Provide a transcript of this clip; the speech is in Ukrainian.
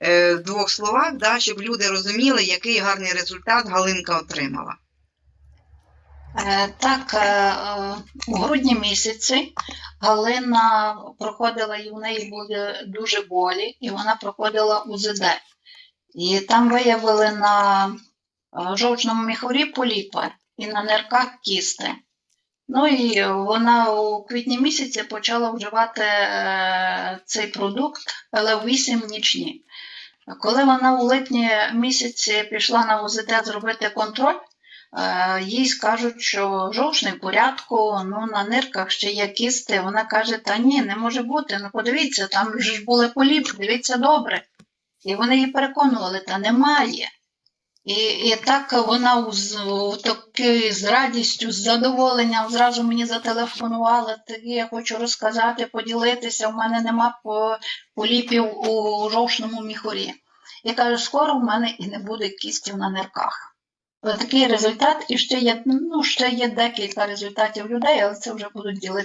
е, в двох словах, да, щоб люди розуміли, який гарний результат Галинка отримала. Е, Так, е, у грудні місяці Галина проходила, і в неї були дуже болі, і вона проходила УЗД. І там виявили на жовчному міхурі поліпи і на нирках кісти. Ну і вона у квітні місяці почала вживати е, цей продукт ЛФ8 нічні. Коли вона у липні місяці пішла на УЗД зробити контроль, Е, їй скажуть, що жовчний в порядку, ну на нирках ще є кісти. Вона каже: Та ні, не може бути. Ну подивіться, там ж були поліпи, дивіться добре. І вони її переконували, та немає. І, і так вона з, таки, з радістю, з задоволенням зразу мені зателефонувала. Такі я хочу розказати, поділитися. У мене нема поліпів у жовчному міхурі. І каже, скоро в мене і не буде кістів на нирках. Такий результат, і ще є, ну, ще є декілька результатів людей, але це вже будуть ділити.